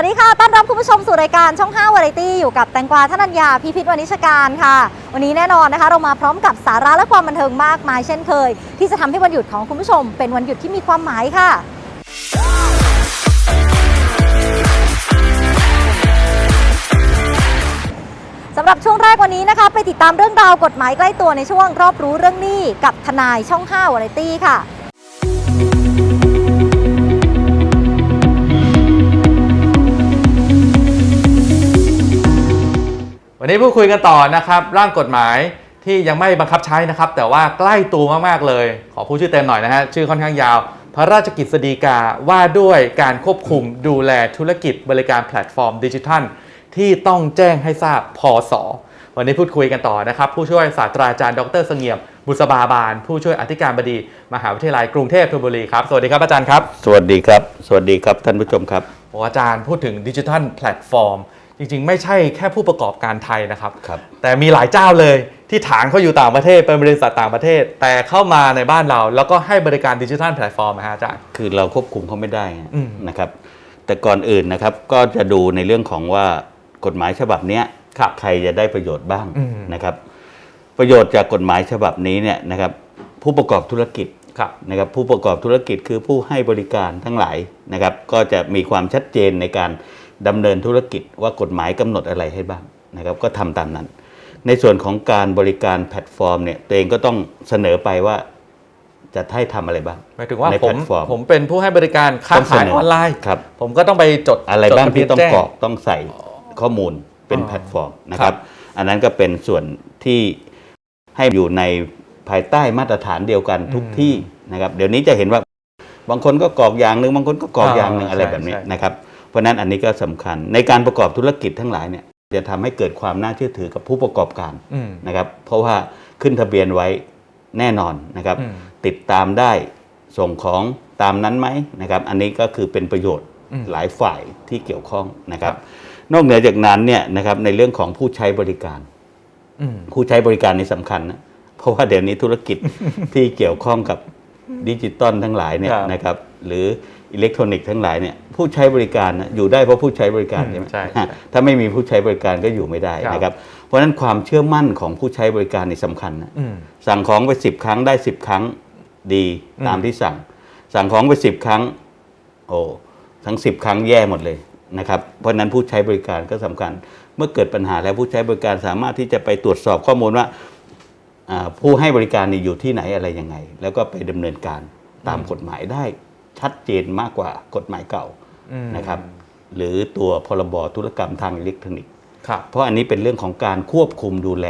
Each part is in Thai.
วัสดีค่ะ ต้อนรับคุณผู้ชมสู่รายการช่อง 5 วาไรตี้ อยู่กับแตงกวาธนัญญาพิพิธวณิชการค่ะ วันนี้แน่นอนนะคะ เรามาพร้อมกับสาระและความบันเทิงมากมายเช่นเคย ที่จะทำให้วันหยุดของคุณผู้ชม เป็นวันหยุดที่มีความหมายค่ะสำหรับช่วงแรกวันนี้นะคะ ไปติดตามเรื่องราวกฎหมายใกล้ตัวในช่วงรอบรู้เรื่องหนี้กับทนายช่อง 5 วาไรตี้ค่ะ วันนี้พูดคุยกันต่อนะครับ ร่างกฎหมายที่ยังไม่บังคับใช้นะครับ แต่ว่าใกล้ตัวมากๆเลย ขอพูดชื่อเต็มหน่อยนะฮะชื่อค่อนข้างยาว พระราชกิจสีกาว่าด้วยการควบคุมดูแลธุรกิจบริการแพลตฟอร์มดิจิทัล ที่ต้องแจ้งให้ทราบพศวันนี้พูดคุยกันต่อนะครับ ผู้ช่วยศาสตราจารย์ดรเสงี่ยม บุษบาบาลผู้ช่วยอธิการบดี มหาวิทยาลัยกรุงเทพธนบุรีครับ สวัสดีครับอาจารย์ครับ สวัสดีครับ สวัสดีครับท่านผู้ชมครับโอ้อาจารย์พูดถึงดิจิทัลแพลตฟอร์ม จริงๆ ไม่ใช่แค่ผู้ประกอบการไทยนะครับ ครับแต่มีหลายเจ้าเลยที่ฐานเขาอยู่ต่างประเทศเป็นบริษัทต่างประเทศ แต่เข้ามาในบ้านเรา แล้วก็ให้บริการดิจิทัลแพลตฟอร์มนะฮะอาจารย์ คือเราควบคุมเขาไม่ได้อืม นะครับ แต่ก่อนอื่นนะครับก็จะดูในเรื่องของว่ากฎหมายฉบับเนี้ยครับ ใครจะได้ประโยชน์บ้างอืม นะครับ ประโยชน์จากกฎหมายฉบับนี้เนี่ยนะครับ ผู้ประกอบธุรกิจ ครับ นะครับผู้ประกอบธุรกิจคือผู้ให้บริการทั้งหลายนะครับ ก็จะมีความชัดเจนในการ ดำเนินธุรกิจว่ากฎหมายกำหนดอะไรให้บ้างนะครับก็ทำตามนั้น ในส่วนของการบริการแพลตฟอร์มเนี่ยตัวเองก็ต้องเสนอไปว่าจะให้ทำอะไรบ้างหมายถึงว่าในผแพลมตฟอร์มผมเป็นผู้ให้บริการค้าต้องเสขายนอออนไลน์ครับผมก็ต้องไปจดอะไรบ้างจดทะเบีที่ยนต้องแจ้กรอกต้องใส่ข้อมูลเป็นอ๋อแพลตฟอร์มนะคครัรับบอันนั้นก็เป็นส่วนที่ให้อยู่ในภายใต้มาตรฐานเดียวกันทุกอืมที่นะครับ เดี๋ยวนี้จะเห็นว่าบางคนก็กรอกอย่างหนึ่งบางคนก็กรอกอ่าอย่างหนึ่งอะไรใช่แบบนี้ใช่นะครับ เพราะฉะนั้นอันนี้ก็สำคัญในการประกอบธุรกิจทั้งหลายเนี่ยจะทำให้เกิดความน่าเชื่อถือกับผู้ประกอบการอืมนะครับ เพราะว่าขึ้นทะเบียนไว้แน่นอนนะครับอืมติดตามได้ส่งของตามนั้นไหมนะครับ อันนี้ก็คือเป็นประโยชน์อืมหลายฝ่ายที่เกี่ยวข้องนะครับครับ นอกเหนือจากนั้นเนี่ยนะครับในเรื่องของผู้ใช้บริการอืมผู้ใช้บริการนี่สำคัญนะเพราะว่าเดี๋ยวนี้ธุรกิจที่เกี่ยวข้องกับดิจิตอลทั้งหลายเนี่ยครับนะครับ หรือ อิเล็กทรอนิกส์ทั้งหลายเนี่ยผู้ใช้บริการนะอยู่ได้เพราะผู้ใช้บริการอืมใช่ไหมใช่ใช่ถ้าไม่มีผู้ใช้บริการก็อยู่ไม่ได้ครับนะครับ เพราะฉะนั้นความเชื่อมั่นของผู้ใช้บริการนี่สำคัญนะอืมสั่งของไปสิบครั้งได้สิบครั้งดีอืมตามที่สั่ง สั่งของไปสิบครั้ง โอ้ทั้งสิบครั้งแย่หมดเลยนะครับเพราะฉะนั้นผู้ใช้บริการก็สำคัญ เมื่อเกิดปัญหาแล้วผู้ใช้บริการสามารถที่จะไปตรวจสอบข้อมูลว่าอ่าผู้ให้บริการนี่อยู่ที่ไหนอะไรยังไง แล้วก็ไปดำเนินการตามกฎหมายได้ ชัดเจนมากกว่ากฎหมายเก่าอืมนะครับหรือตัวพรบธุรกรรมทางอิเล็กทรอนิกส์ครับเพราะอันนี้เป็นเรื่องของการควบคุมดูแล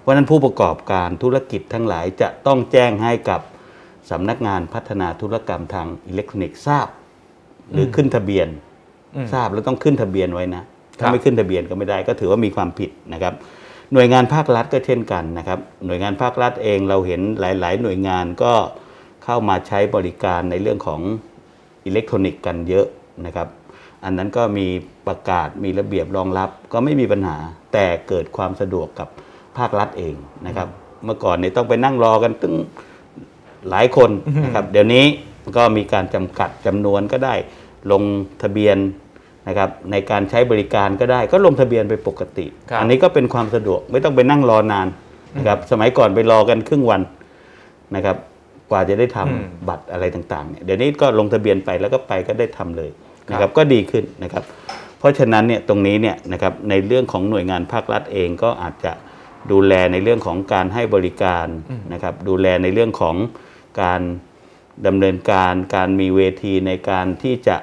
เพราะฉะนั้นผู้ประกอบการธุรกิจทั้งหลายจะต้องแจ้งให้กับสำนักงานพัฒนาธุรกรรมทางอิเล็กทรอนิกส์ทราบ หรือขึ้นทะเบียนอืมทราบแล้วต้องขึ้นทะเบียนไว้นะครัถ้าบไม่ขึ้นทะเบียนก็ไม่ได้ก็ถือว่ามีความผิดนะครับ หน่วยงานภาครัฐก็เช่นกันนะครับ หน่วยงานภาครัฐเองเราเห็นหลาย ๆ หน่วยงานก็ เข้ามาใช้บริการในเรื่องของอิเล็กทรอนิกส์กันเยอะนะครับ อันนั้นก็มีประกาศมีระเบียบรองรับก็ไม่มีปัญหาแต่เกิดความสะดวกกับภาครัฐเองนะครับ เมื่อก่อนเนี่ยต้องไปนั่งรอกันตึงหลายคนนะครับเดี๋ยวนี้ก็มีการจำกัดจำนวนก็ได้ลงทะเบียนนะครับในการใช้บริการก็ได้ก็ลงทะเบียนไปปกติครับอันี้ก็เป็นความสะดวกไม่ต้องไปนั่งรอนานนะครับสมัยก่อนไปรอกันครึ่งวันนะครับ กว่าจะได้ทำอืมบัตรอะไรต่างๆเนี่ยเดี๋ยวนี้ก็ลงทะเบียนไปแล้วก็ไปก็ได้ทำเลยนะคครัรับบก็ดีขึ้นนะครับ เพราะฉะนั้นเนี่ยตรงนี้เนี่ยนะครับในเรื่องของหน่วยงานภาครัฐเองก็อาจจะดูแลในเรื่องของการให้บริการนะครับดูแลในเรื่องของการดำเนินการการมีเวทีในการที่จะ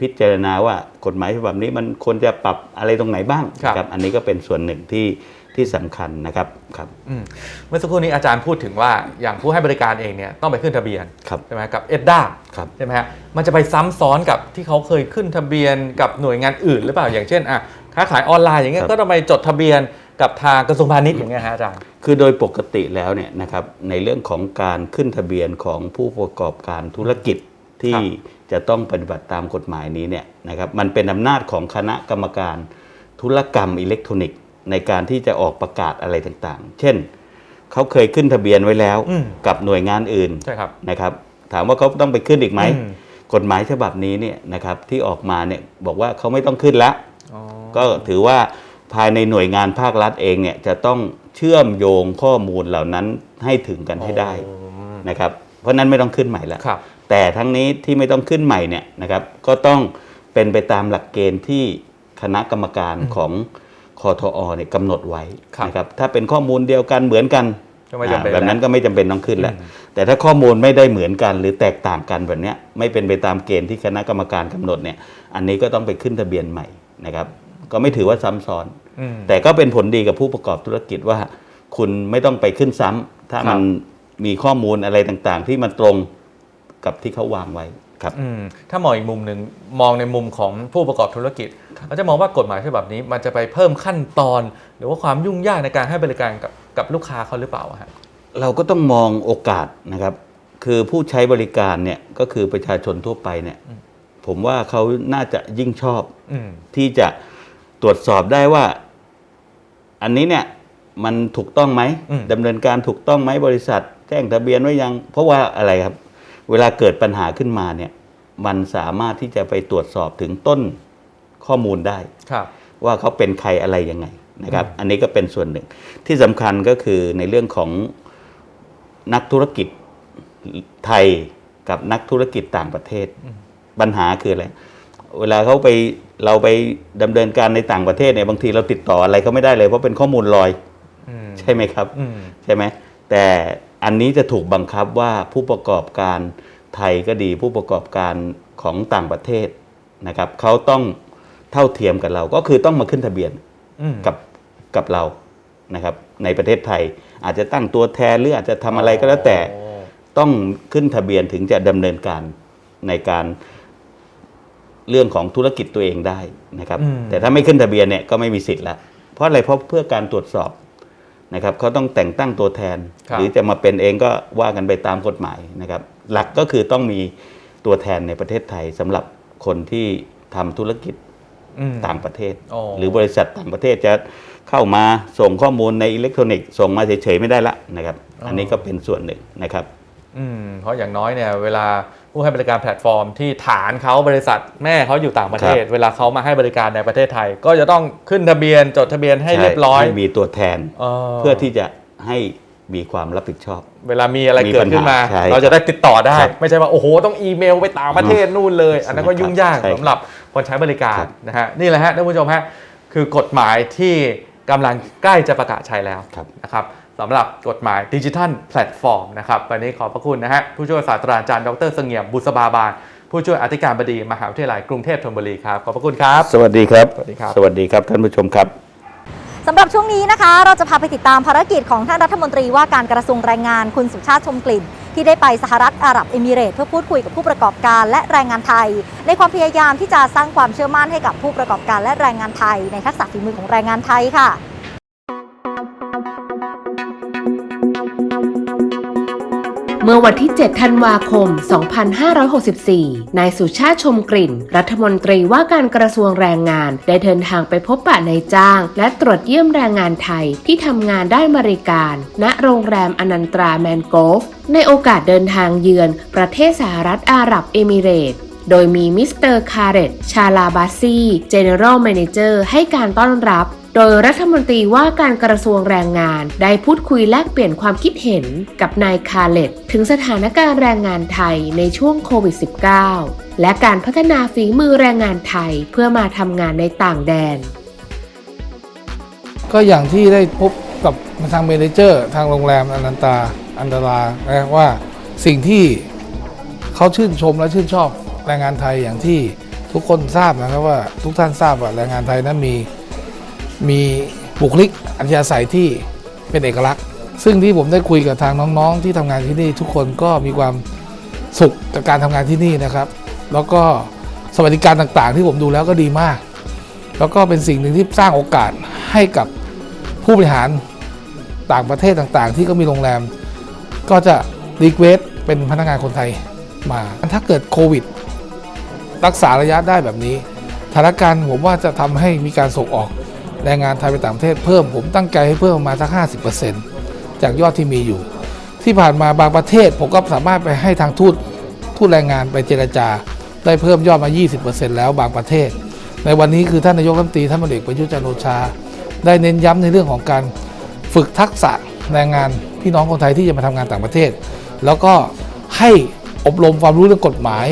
พิจารณาว่ากฎหมายฉบับนี้มันควรจะปรับอะไรตรงไหนบ้างครับนะอันนี้ก็เป็นส่วนหนึ่งที่ ที่สำคัญนะครับครับอืมเมื่อสักครู่นี้อาจารย์พูดถึงว่าอย่างผู้ให้บริการเองเนี่ยต้องไปขึ้นทะเบียนครับใช่ไหมกับเอ็ดด้าครับใช่ไหมฮะมันจะไปซ้ำซ้อนกับที่เขาเคยขึ้นทะเบียนกับหน่วยงานอื่นหรือเปล่าอย่างเช่นอะค้าขายออนไลน์อย่างเงี้ยครับก็ต้องไปจดทะเบียนกับทางกระทรวงพาณิชย์อย่างเงี้ยฮะอาจารย์คือโดยปกติแล้วเนี่ยนะครับในเรื่องของการขึ้นทะเบียนของผู้ประกอบการธุรกิจที่ครับจะต้องปฏิบัติตามกฎหมายนี้เนี่ยนะครับมันเป็นอำนาจของคณะกรรมการธุรกรรมอิเล็กทรอนิกส์ ในการที่จะออกประกาศอะไรต่างๆ เช่น เขาเคยขึ้นทะเบียนไว้แล้วอืมกับหน่วยงานอื่นใช่ครับนะครับ ถามว่าเขาต้องไปขึ้นอีกไหมอืมกฎหมายฉบับนี้เนี่ยนะครับที่ออกมาเนี่ยบอกว่าเขาไม่ต้องขึ้นแล้วอ๋อก็ถือว่าภายในหน่วยงานภาครัฐเองเนี่ยจะต้องเชื่อมโยงข้อมูลเหล่านั้นให้ถึงกันให้ได้อ๋อนะครับ เพราะนั้นไม่ต้องขึ้นใหม่แล้วครับแต่ทั้งนี้ที่ไม่ต้องขึ้นใหม่เนี่ยนะครับ ก็ต้องเป็นไปตามหลักเกณฑ์ที่คณะกรรมการของ คอทอเนี่ยกำหนดไว้ครับนะครับถ้าเป็นข้อมูลเดียวกันเหมือนกันก็ไม่จำเป็นอ่าแบบนั้นแล้วก็ไม่จำเป็นต้องขึ้นแล้วอืมแต่ถ้าข้อมูลไม่ได้เหมือนกัน หรือแตกต่างกันแบบเนี้ยไม่เป็นไปตามเกณฑ์ที่คณะกรรมการกำหนดเนี่ย อันนี้ก็ต้องไปขึ้นทะเบียนใหม่นะครับ ก็ไม่ถือว่าซ้ำซ้อนอืมแต่ก็เป็นผลดีกับผู้ประกอบธุรกิจว่า คุณไม่ต้องไปขึ้นซ้ำถ้าครับมันมีข้อมูลอะไรต่างๆ ที่มันตรงกับที่เขาวางไว้ ครับอืมถ้ามองอีกมุมหนึ่งมองในมุมของผู้ประกอบธุรกิจเขาจะมองว่ากฎหมายฉบับนี้ มันจะไปเพิ่มขั้นตอน หรือว่าความยุ่งยากในการให้บริการกับกับลูกค้าเขาหรือเปล่าอะฮะเราก็ต้องมองโอกาสนะครับ คือผู้ใช้บริการเนี่ยก็คือประชาชนทั่วไปเนี่ยอืมผมว่าเขาน่าจะยิ่งชอบอืมที่จะตรวจสอบได้ว่า อันนี้เนี่ย มันถูกต้องไหมอืมดำเนินการถูกต้องไหมบริษัท แจ้งทะเบียนไว้ยัง เพราะว่าอะไรครับ เวลาเกิดปัญหาขึ้นมาเนี่ยมันสามารถที่จะไปตรวจสอบถึงต้นข้อมูลได้ครับว่าเขาเป็นใครอะไรยังไงนะครับอืมอันนี้ก็เป็นส่วนหนึ่งที่สำคัญก็คือในเรื่องของนักธุรกิจไทยกับนักธุรกิจต่างประเทศ ปัญหาคืออะไรเวลาเขาไปเราไปดำเนินการในต่างประเทศเนี่ยบางทีเราติดต่ออะไรเขาไม่ได้เลยเพราะเป็นข้อมูลลอยอืมใช่ไหมครับอืมใช่ไหมแต่ อันนี้จะถูกบังคับว่าผู้ประกอบการไทยก็ดีผู้ประกอบการของต่างประเทศนะครับเขาต้องเท่าเทียมกับเราก็คือต้องมาขึ้นทะเบียนอืมกับกับเรานะครับ ในประเทศไทย อาจจะตั้งตัวแทนหรืออาจจะทำอะไรก็แล้วแต่โอ้ต้องขึ้นทะเบียนถึงจะดำเนินการในการเรื่องของธุรกิจตัวเองได้นะครับอืมแต่ถ้าไม่ขึ้นทะเบียนเนี่ยก็ไม่มีสิทธิ์ละเพราะอะไรเพราะเพื่อการตรวจสอบ นะครับเขาต้องแต่งตั้งตัวแทนครับหรือจะมาเป็นเองก็ว่ากันไปตามกฎหมายนะครับ หลักก็คือต้องมีตัวแทนในประเทศไทยสำหรับคนที่ทำธุรกิจอืมต่างประเทศอ๋อหรือบริษัทต่างประเทศจะเข้ามาส่งข้อมูลในอิเล็กทรอนิกส์ส่งมาเฉยๆไม่ได้ละนะครับ อันนี้ก็เป็นส่วนหนึ่งนะครับอืมเพราะอย่างน้อยเนี่ยเวลา ผู้ให้บริการแพลตฟอร์มที่ฐานเขาบริษัทแม่เขาอยู่ต่างประเทศครับเวลาเขามาให้บริการในประเทศไทย ก็จะต้องขึ้นทะเบียนจดทะเบียนให้เรียบร้อยให้มีตัวแทนเเพื่อที่จะให้มีความรับผิดชอบ เวลามีอะไรมีเกิดปัญหาขึ้นมาใช่เราจะได้ติดต่อได้ครับไม่ใช่ว่า โอ้โห ต้องอีเมลไปต่างประเทศนู่นเลย อันนั้นก็ยุ่งยากใช่สำหรับคนใช้บริการครับนะฮะนี่แหละฮะท่านผู้ชมฮะคือกฎหมายที่กำลังใกล้จะประกาศใช้แล้วครับนะครับ สำหรับกฎหมายดิจิทัลแพลตฟอร์มนะครับวันนี้ขอบพระคุณนะฮะผู้ช่วยศาสตราจารย์ดรเสงี่ยมบุษบาบาลผู้ช่วยอธิการบดี มหาวิทยาลัยกรุงเทพธนบุรีครับ ขอบพระคุณครับ สวัสดีครับ สวัสดีครับ สวัสดีครับท่านผู้ชมครับ สำหรับช่วงนี้นะคะ เราจะพาไปติดตามภารกิจของท่านรัฐมนตรีว่าการกระทรวงแรงงานคุณสุชาติชมกลิ่น ที่ได้ไปสหรัฐอาหรับเอมิเรตส์เพื่อพูดคุยกับผู้ประกอบการและแรงงานไทย ในความพยายามที่จะสร้างความเชื่อมั่นให้กับผู้ประกอบการและแรงงานไทย ในทักษะฝีมือของแรงงานไทยค่ะ เมื่อวันที่ 7 ธันวาคม 2564 นายสุชาติชมกลิ่น รัฐมนตรีว่าการกระทรวงแรงงาน ได้เดินทางไปพบปะนายจ้าง และตรวจเยี่ยมแรงงานไทยที่ทำงานด้านบริการ ณ โรงแรมอนันตราแมนโกฟ ในโอกาสเดินทางเยือนประเทศสหรัฐอาหรับเอมิเรตส์โดยมีมิสเตอร์คาร์เรตชาลาบาซี General Manager ให้การต้อนรับ โดยรัฐมนตรีว่าการกระทรวงแรงงาน ได้พูดคุยแลกเปลี่ยนความคิดเห็นกับนายคาร์เลตถึงสถานการณ์แรงงานไทยในช่วงโควิด -19 และการพัฒนาฝีมือแรงงานไทยเพื่อมาทำงานในต่างแดน ก็อย่างที่ได้พบกับทางเมเนเจอร์ ทางโรงแรมอนันตาอันดารานะว่าสิ่งที่เขาชื่นชมและชื่นชอบแรงงานไทยอย่างที่ทุกคนทราบนะครับว่าทุกท่านทราบว่าแรงงานไทยนั้นมี มีบุคลิกอัธยาศัยที่เป็นเอกลักษณ์ ซึ่งที่ผมได้คุยกับทางน้องๆ ที่ทำงานที่นี่ทุกคนก็มีความสุขกับการทำงานที่นี่นะครับ แล้วก็สวัสดิการต่างๆ ที่ผมดูแล้วก็ดีมาก แล้วก็เป็นสิ่งหนึ่งที่สร้างโอกาสให้กับผู้บริหารต่างประเทศต่างๆ ที่ก็มีโรงแรม ก็จะรีเควสเป็นพนักงานคนไทยมา ถ้าเกิดโควิด รักษาระยะได้แบบนี้สถานการณ์ผมว่าจะทำให้มีการส่งออก แรงงานไทยไปต่างประเทศเพิ่มผมตั้งใจให้เพิ่มประมาณสัก 50%จากยอดที่มีอยู่ ที่ผ่านมาบางประเทศผมก็สามารถไปให้ทางทูตทูตแรงงานไปเจรจา ได้เพิ่มยอดมา 20%แล้วบางประเทศ ในวันนี้คือท่านนายกรัฐมนตรีท่านพลเอกประยุทธ์จันโอชา ได้เน้นย้ำในเรื่องของการฝึกทักษะแรงงานพี่น้องคนไทยที่จะมาทำงานต่างประเทศ แล้วก็ให้อบรมความรู้เรื่องกฎหมาย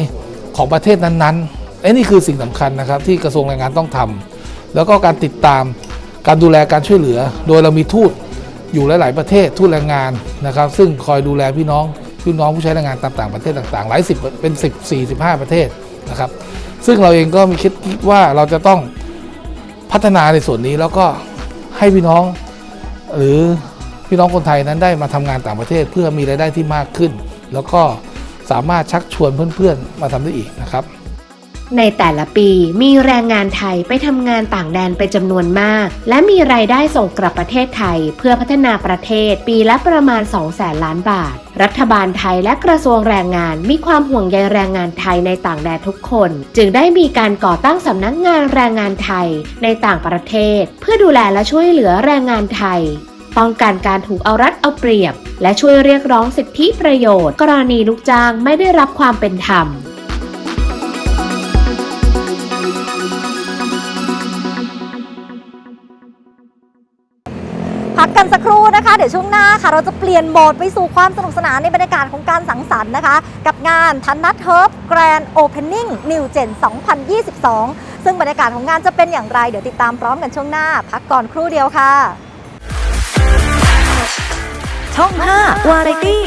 ของประเทศนั้นๆไอ้นี่คือสิ่งสำคัญนะครับที่กระทรวงแรงงานต้องทำ แล้วก็การติดตามการดูแลการช่วยเหลือ โดยเรามีทูตอยู่หลาย ๆ ประเทศทูตแรงงานนะครับ ซึ่งคอยดูแลพี่น้องพี่น้องผู้ใช้แรงงานตามต่างประเทศต่าง ๆ หลายสิบเป็น 10 45ประเทศนะครับ ซึ่งเราเองก็มีคิดว่าเราจะต้องพัฒนาในส่วนนี้แล้วก็ให้พี่น้องหรือพี่น้องคนไทยนั้นได้มาทำงานต่างประเทศเพื่อมีรายได้ที่มากขึ้น แล้วก็สามารถชักชวนเพื่อน ๆ มาทำได้อีกนะครับ ในแต่ละปีมีแรงงานไทยไปทำงานต่างแดนเป็นจำนวนมาก และมีรายได้ส่งกลับประเทศไทย เพื่อพัฒนาประเทศปีละประมาณ 2 แสนล้านบาท รัฐบาลไทยและกระทรวงแรงงานมีความห่วงใยแรงงานไทยในต่างแดนทุกคน จึงได้มีการก่อตั้งสำนักงานแรงงานไทยในต่างประเทศ เพื่อดูแลและช่วยเหลือแรงงานไทยป้องกันการถูกเอารัดเอาเปรียบ และช่วยเรียกร้องสิทธิประโยชน์ กรณีลูกจ้างไม่ได้รับความเป็นธรรม กันสักครู่นะคะ เดี๋ยวช่วงหน้าค่ะ เราจะเปลี่ยนโหมดไปสู่ความสนุกสนานในบรรยากาศของการสังสรรค์นะคะ กับงานทันนัทเฮิร์บแกรนด์โอเพนนิ่งนิวเจน2022 ซึ่งบรรยากาศของงานจะเป็นอย่างไร เดี๋ยวติดตามพร้อมกันช่วงหน้า พักก่อนครู่เดียวค่ะ ช่อง 5 วาไรตี้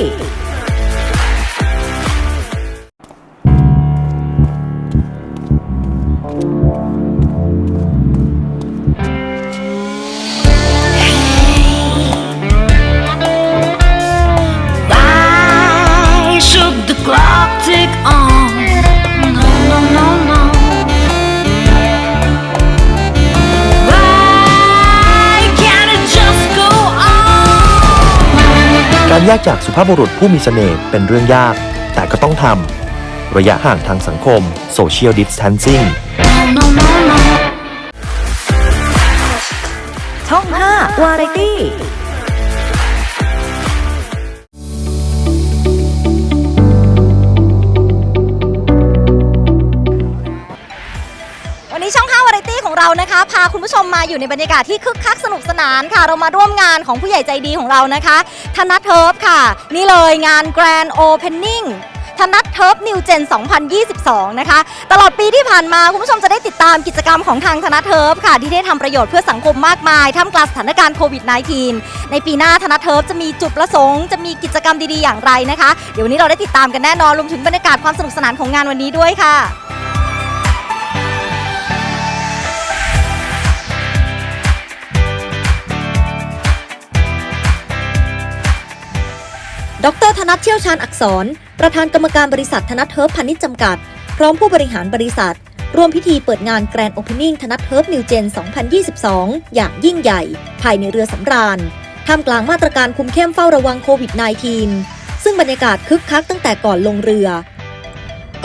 พบุรุษผู้มีเสน่ห์เป็นเรื่องยาก แต่ก็ต้องทำ ระยะห่างทางสังคม Social Distancing ช่อง 5 วาไรตี้ เรานะคะ พาคุณผู้ชมมาอยู่ในบรรยากาศที่คึกคักสนุกสนานค่ะ เรามาร่วมงานของผู้ใหญ่ใจดีของเรานะคะ ธนัทเทิร์ฟค่ะ นี่เลยงาน Grand Opening ธนัทเทิร์ฟนิวเจน 2022 นะคะ ตลอดปีที่ผ่านมาคุณผู้ชมจะได้ติดตามกิจกรรมของทางธนัทเทิร์ฟค่ะ ที่ได้ทำประโยชน์เพื่อสังคมมากมาย ท่ามกลางสถานการณ์โควิด -19 ในปีหน้าธนัทเทิร์ฟจะมีจุดประสงค์ จะมีกิจกรรมดีๆอย่างไรนะคะ เดี๋ยววันนี้เราได้ติดตามกันแน่นอนรวมถึงบรรยากาศความสนุกสนานของงานวันนี้ด้วยค่ะ ดรธนัทเชี่ยวชาญอักษร ประธานกรรมการบริษัทธนัทเฮิร์บพาณิชย์จำกัด พร้อมผู้บริหารบริษัท ร่วมพิธีเปิดงานแกรนด์โอเพนนิ่งธนัทเฮิร์บนิวเจน 2022 อย่างยิ่งใหญ่ ภายในเรือสำราญท่ามกลางมาตรการคุมเข้มเฝ้าระวังโควิด -19 ซึ่งบรรยากาศคึกคักตั้งแต่ก่อนลงเรือ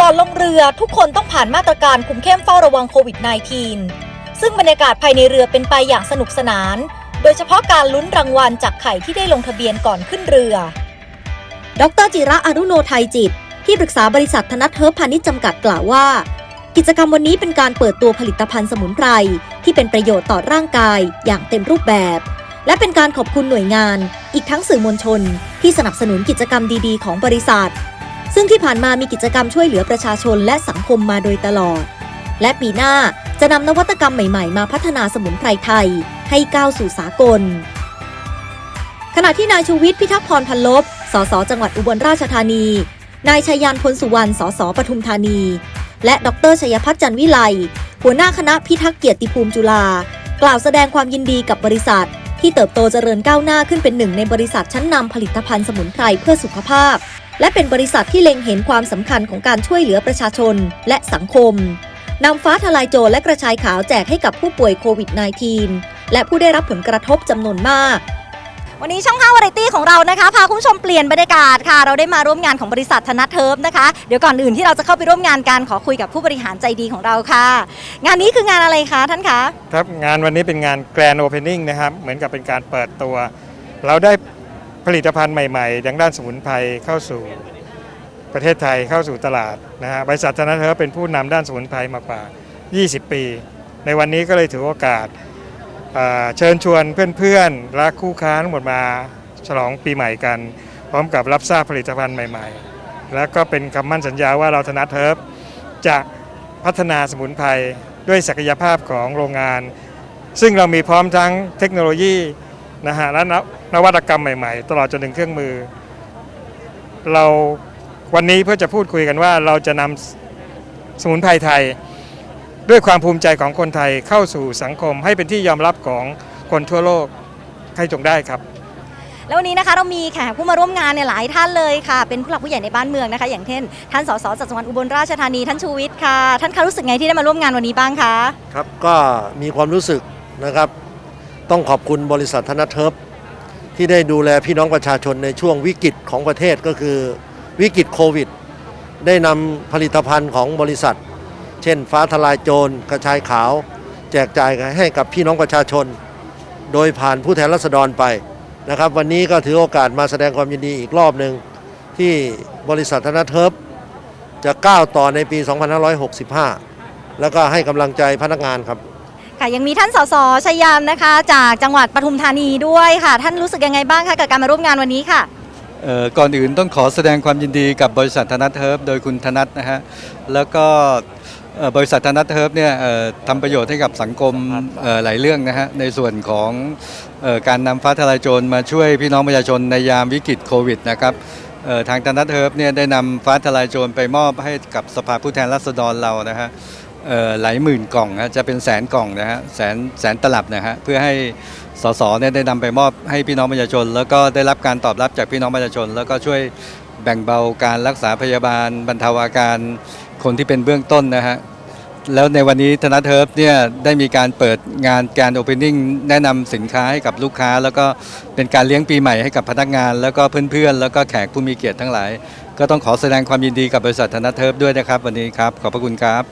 ก่อนลงเรือทุกคนต้องผ่านมาตรการคุมเข้มเฝ้าระวังโควิด -19 ซึ่งบรรยากาศภายในเรือเป็นไปอย่างสนุกสนาน โดยเฉพาะการลุ้นรางวัลจากไข่ที่ได้ลงทะเบียนก่อนขึ้นเรือ ดรจิระอรุโนไทยจิต ที่ปรึกษาบริษัทธนัทเฮิร์บพาณิชย์จำกัดกล่าวว่า กิจกรรมวันนี้เป็นการเปิดตัวผลิตภัณฑ์สมุนไพร ที่เป็นประโยชน์ต่อร่างกายอย่างเต็มรูปแบบ และเป็นการขอบคุณหน่วยงาน อีกทั้งสื่อมวลชน ที่สนับสนุนกิจกรรมดีๆ ของบริษัท ซึ่งที่ผ่านมามีกิจกรรมช่วยเหลือประชาชนและสังคมมาโดยตลอด และปีหน้าจะนำนวัตกรรมใหม่ๆ มาพัฒนาสมุนไพรไทย ให้ก้าวสู่สากลขณะที่นายชูวิทย์พิทักษ์พรพันลบ สสจังหวัดอุบลราชธานี นายชัยยานพลสุวรรณ สสปทุมธานี และดรชัยพัฒน์จันวิไล หัวหน้าคณะพิทักษ์เกียรติภูมิจุฬา กล่าวแสดงความยินดีกับบริษัท ที่เติบโตเจริญก้าวหน้าขึ้นเป็นหนึ่งในบริษัทชั้นนำผลิตภัณฑ์สมุนไพรเพื่อสุขภาพ และเป็นบริษัทที่เล็งเห็นความสำคัญของการช่วยเหลือประชาชนและสังคมนำฟ้าทลายโจรและกระชายขาวแจกให้กับผู้ป่วยโควิด -19 และผู้ได้รับผลกระทบจำนวนมาก วันนี้ช่อง5วาไรตี้ของเรานะคะพาคุณผู้ชมเปลี่ยนบรรยากาศค่ะ เราได้มาร่วมงานของบริษัทธนัทเทิร์ฟนะคะ เดี๋ยวก่อนอื่นที่เราจะเข้าไปร่วมงานกันขอคุยกับผู้บริหารใจดีของเราค่ะ งานนี้คืองานอะไรคะท่านคะครับงานวันนี้เป็นงานแกรน d o โอเพนนิ่งนะครับ เหมือนกับเป็นการเปิดตัว เราได้ผลิตภัณฑ์ใหม่ๆทางด้านสมุนไพรเข้าสู่ประเทศไทยเข้าสู่ตลาดนะฮะบริษัทธนาเทอเป็นผู้นำด้านสมุนไพรมากว่า 20 ปี ในวันนี้ก็เลยถือโอกาส เชิญชวนเพื่อนๆและคู่ค้าทั้งหมดมาฉลองปีใหม่กัน พร้อมกับรับทราบผลิตภัณฑ์ใหม่ๆ แล้วก็เป็นคำมั่นสัญญาว่าเราธนาเทิร์ฟจะพัฒนาสมุนไพรด้วยศักยภาพของโรงงาน ซึ่งเรามีพร้อมทั้งเทคโนโลยีนะฮะและนวนวัตกรรมใหม่ๆ ตลอดจนถึงเครื่องมือ เราวันนี้เพื่อจะพูดคุยกันว่าเราจะนำสมุนไพรไทย ด้วยความภูมิใจของคนไทยเข้าสู่สังคม ให้เป็นที่ยอมรับของคนทั่วโลกให้จงได้ครับ แล้ววันนี้นะคะเรามีแขกผู้มาร่วมงานเนี่ยหลายท่านเลยค่ะ เป็นผู้หลักผู้ใหญ่ในบ้านเมืองนะคะ อย่างเช่นท่านสสจากจังหวัดอุบลราชธานีท่านชูวิทย์ค่ะ ท่านคะรู้สึกไงที่ได้มาร่วมงานวันนี้บ้างคะครับก็มีความรู้สึกนะครับ ต้องขอบคุณบริษัทธนเทิร์ฟที่ได้ดูแลพี่น้องประชาชนในช่วงวิกฤตของประเทศก็คือวิกฤตโควิด ได้นำผลิตภัณฑ์ของบริษัท เช่น ฟ้าทลายโจรกระชายขาว แจกจ่ายให้กับพี่น้องประชาชน โดยผ่านผู้แทนราษฎรไปนะครับ วันนี้ก็ถือโอกาสมาแสดงความยินดีอีกรอบหนึ่งที่บริษัทธนเทิร์ฟจะก้าวต่อในปี 2565 แล้วก็ให้กำลังใจพนักงานครับค่ะยังมีท่านสสชัยยามนะคะ จากจังหวัดปทุมธานีด้วยค่ะ ท่านรู้สึกยังไงบ้างคะกับการมาร่วมงานวันนี้ค่ะเอ่อก่อนอื่นต้องขอแสดงความยินดีกับบริษัทธนัทเฮิร์บโดยคุณธนัทนะฮะแล้วก็เอ่อ บริษัทธนัทเฮิร์บเนี่ยเอ่อทำประโยชน์ให้กับสังคมเอ่อหลายเรื่องนะฮะในส่วนของเอ่อการนำฟ้าทลายโจรมาช่วยพี่น้องประชาชนในยามวิกฤตโควิดนะครับเอ่อทางธนัทเฮิร์บเนี่ยได้นำฟ้าทลายโจรไปมอบให้กับสภาผู้แทนราษฎรเรานะฮะเอ่อหลายหมื่นกล่องนะจะเป็นแสนกล่องนะฮะแสนแสนตลับนะฮะเพื่อให้สสเนี่ยได้นำไปมอบให้พี่น้องประชาชน แล้วก็ได้รับการตอบรับจากพี่น้องประชาชน แล้วก็ช่วยแบ่งเบาการรักษาพยาบาลบรรเทาอาการ คนที่เป็นเบื้องต้นนะฮะ แล้วในวันนี้ธนาเทิร์ฟเนี่ยได้มีการเปิดงานการโอเพนนิ่งแนะนำสินค้าให้กับลูกค้า แล้วก็เป็นการเลี้ยงปีใหม่ให้กับพนักงาน แล้วก็เพื่อนๆ แล้วก็แขกผู้มีเกียรติทั้งหลาย ก็ต้องขอแสดงความยินดีกับบริษัทธนาเทิร์ฟด้วยนะครับ วันนี้ครับ ขอบพระคุณครับ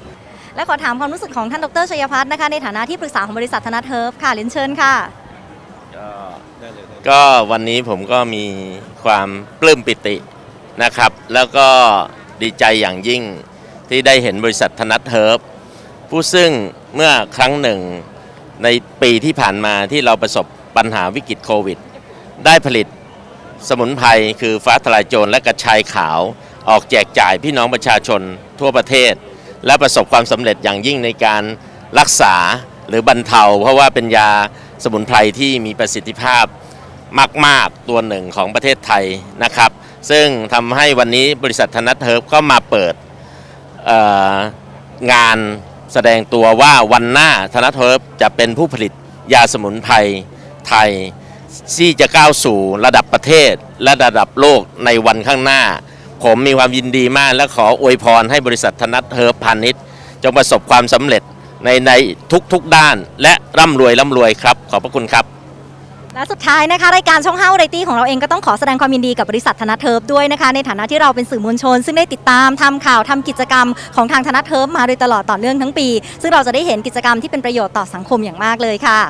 และขอถามความรู้สึกของท่านดรชัยพัฒน์นะคะในฐานะที่ปรึกษาของบริษัทธนาเทิร์ฟค่ะเรียนเชิญค่ะก็วันนี้ผมก็มีความปลื้มปิตินะครับ แล้วก็ดีใจอย่างยิ่ง ที่ได้เห็นบริษัทธนัทเฮิร์บผู้ซึ่งเมื่อครั้งหนึ่งในปีที่ผ่านมาที่เราประสบปัญหาวิกฤตโควิด ได้ผลิตสมุนไพรคือฟ้าทลายโจรและกระชายขาว ออกแจกจ่ายพี่น้องประชาชนทั่วประเทศ และประสบความสำเร็จอย่างยิ่งในการรักษาหรือบรรเทา เพราะว่าเป็นยาสมุนไพรที่มีประสิทธิภาพมาก ๆ ตัวหนึ่งของประเทศไทยนะครับ ซึ่งทำให้วันนี้บริษัทธนัทเฮิร์บก็มาเปิด งานแสดงตัวว่าวันหน้าธนทเฮิร์บจะเป็นผู้ผลิตยาสมุนไพรไทยที่จะก้าวสู่ระดับประเทศและระดับโลกในวันข้างหน้า ผมมีความยินดีมากและขออวยพรให้บริษัทธนัทเฮิร์บพาณิชย์จงประสบความสำเร็จในในทุกๆด้าน และร่ำรวยร่ำรวยครับ ขอบพระคุณครับ และสุดท้ายนะคะรายการช่องห้าไรตี้ของเราเองก็ต้องขอแสดงความยินดีกับบริษัทธนเทิร์ฟด้วยนะคะ ในฐานะที่เราเป็นสื่อมวลชน ซึ่งได้ติดตามทำข่าวทำกิจกรรมของทางธนเทิร์ฟมาโดยตลอดต่อเนื่องทั้งปี ซึ่งเราจะได้เห็นกิจกรรมที่เป็นประโยชน์ต่อสังคมอย่างมากเลยค่ะ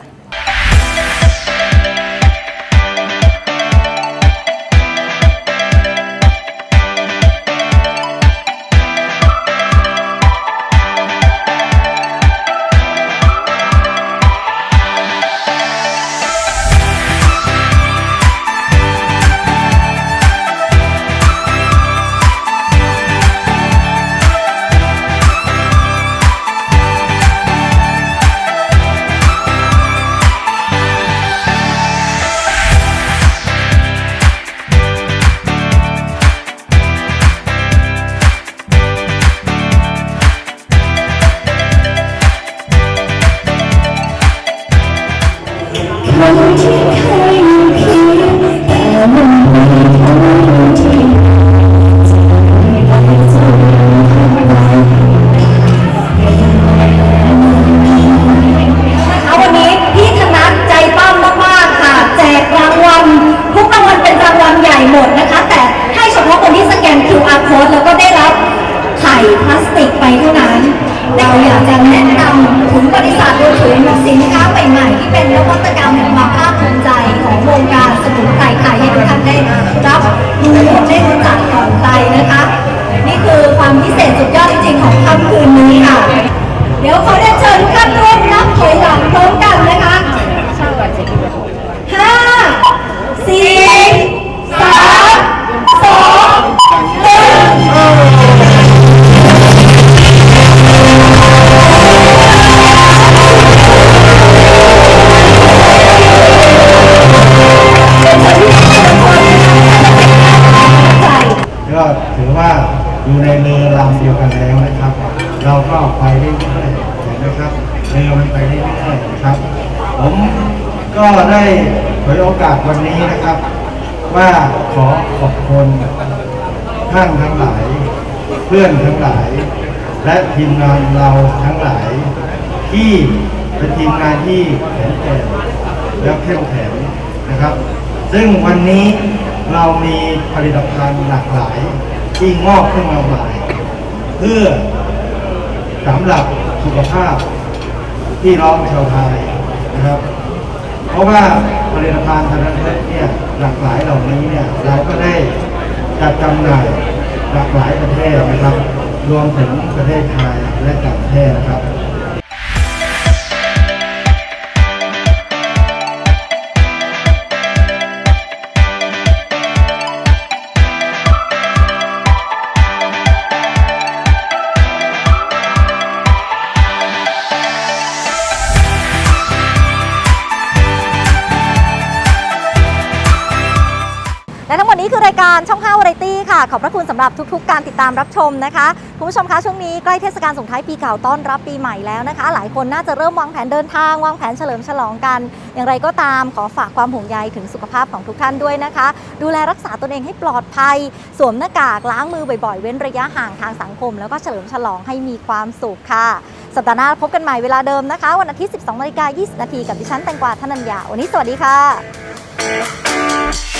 โอกาสวันนี้นะครับ ว่าขอขอบคุณท่านทั้งหลาย เพื่อนทั้งหลาย และทีมงานเราทั้งหลาย ที่เป็นทีมงานที่แข็งแกร่งและเข้มแข็งนะครับ ซึ่งวันนี้เรามีผลิตภัณฑ์หลากหลายที่งอกขึ้นมาใหม่เพื่อสำหรับสุขภาพที่น้องชาวไทยนะครับ เพราะว่าผลิตภัณฑ์ทางการเนี่ยหลากหลายเหล่านี้เนี่ยเราก็ได้จัดจำหน่ายหลากหลายประเทศนะครับ รวมถึงประเทศไทยและต่างประเทศนะครับ นี้คือรายการช่อง5 v a r i e t y ค่ะ ขอบพระคุณสำหรับทุก ๆ การติดตามรับชมนะคะคุณผู้ชมคะช่วงนี้ใกล้เทศกาลส่งท้ายปีเก่าต้อนรับปีใหม่แล้วนะคะ หลายคนน่าจะเริ่มวางแผนเดินทางวางแผนเฉลิมฉลองกัน อย่างไรก็ตามขอฝากความห่วงใยถึงสุขภาพของทุกท่านด้วยนะคะ ดูแลรักษาตนเองให้ปลอดภัย สวมหน้ากากล้างมือบ่อยๆ เว้นระยะห่างทางสังคม แล้วก็เฉลิมฉลองให้มีความสุขค่ะสัปดาห์หน้าพบกันใหม่เวลาเดิมนะคะ วันอาทิตย์ 12นาฬิกา20 นาทีกับดิฉันแตงกวาธนัญญา วันนี้สวัสดีค่ะ